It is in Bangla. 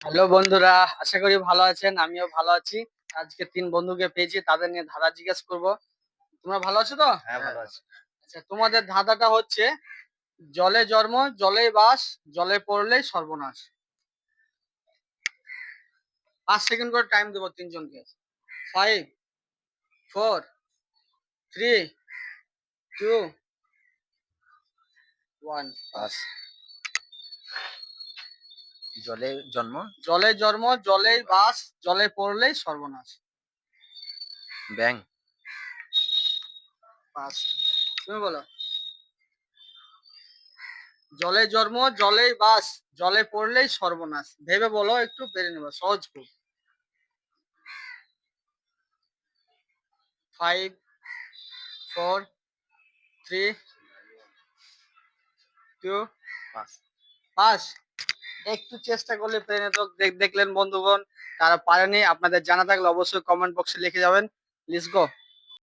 হ্যালো বন্ধুরা আশা করি ভালো আছেন আমিও ভালো আছি। আজকে তিন বন্ধুকে পেয়েছি তাদের নিয়ে ধাঁধা জিজ্ঞেস করব। তোমরা ভালো আছো তো? হ্যাঁ ভালো আছে। আচ্ছা তোমাদের ধাঁধাটা হচ্ছে জলে জন্ম জলে বাস জলে পড়লেই সর্বনাশ। পাঁচ সেকেন্ড করে টাইম দেবো তিনজনকে। Five four three two one জলে জন্ম? জলে জন্ম জলেই বাস জলে পড়লেই সর্বনাশ। ব্যাং। পাস তুমি বলো। জলে জন্ম জলেই বাস জলে পড়লেই সর্বনাশ। ভেবে বলো একটু পেরে নেব সহজ খুব। Five four three two pass pass একটু চেষ্টা করলে পেরে তো দেখ- দেখলেন বন্ধুগণ। তারা পারেনি, আপনাদের জানা থাকলে অবশ্যই কমেন্ট বক্সে লিখে যাবেন। লিস গো